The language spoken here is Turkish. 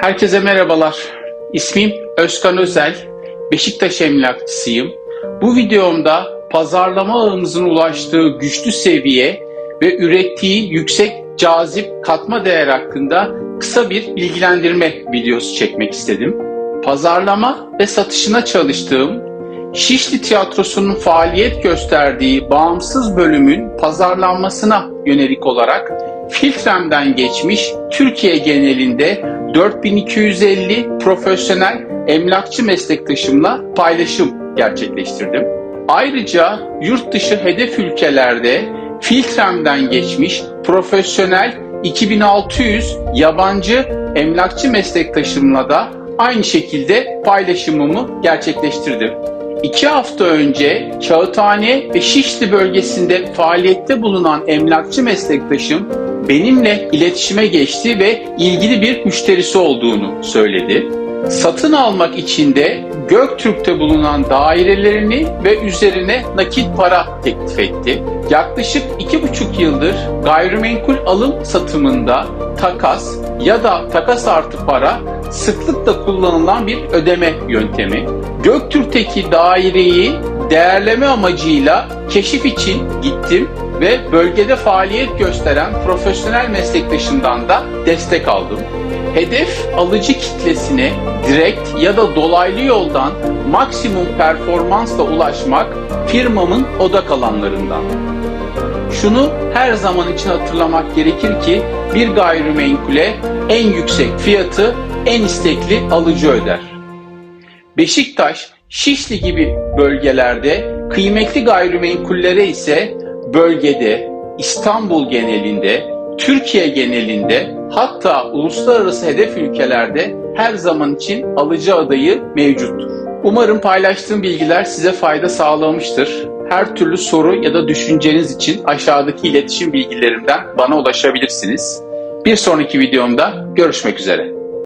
Herkese merhabalar. İsmim Özkan Özel. Beşiktaş emlakçısıyım. Bu videomda pazarlama ağımızın ulaştığı güçlü seviye ve ürettiği yüksek cazip katma değer hakkında kısa bir bilgilendirme videosu çekmek istedim. Pazarlama ve satışına çalıştığım Şişli Tiyatrosu'nun faaliyet gösterdiği bağımsız bölümün pazarlanmasına yönelik olarak filtremden geçmiş Türkiye genelinde 4250 profesyonel emlakçı meslektaşımla paylaşım gerçekleştirdim. Ayrıca yurt dışı hedef ülkelerde filtremden geçmiş profesyonel 2600 yabancı emlakçı meslektaşımla da aynı şekilde paylaşımımı gerçekleştirdim. İki hafta önce Kağıthane ve Şişli bölgesinde faaliyette bulunan emlakçı meslektaşım benimle iletişime geçti ve ilgili bir müşterisi olduğunu söyledi. Satın almak için de Göktürk'te bulunan dairelerini ve üzerine nakit para teklif etti. Yaklaşık iki buçuk yıldır gayrimenkul alım satımında takas ya da takas artı para sıklıkla kullanılan bir ödeme yöntemi. Göktürk'teki daireyi değerleme amacıyla keşif için gittim ve bölgede faaliyet gösteren profesyonel meslektaşımdan da destek aldım. Hedef alıcı kitlesine direkt ya da dolaylı yoldan maksimum performansla ulaşmak firmamın odak alanlarından. Şunu her zaman için hatırlamak gerekir ki bir gayrimenkule en yüksek fiyatı en istekli alıcı öder. Beşiktaş, Şişli gibi bölgelerde kıymetli gayrimenkullere ise bölgede, İstanbul genelinde, Türkiye genelinde hatta uluslararası hedef ülkelerde her zaman için alıcı adayı mevcuttur. Umarım paylaştığım bilgiler size fayda sağlamıştır. Her türlü soru ya da düşünceniz için aşağıdaki iletişim bilgilerimden bana ulaşabilirsiniz. Bir sonraki videomda görüşmek üzere.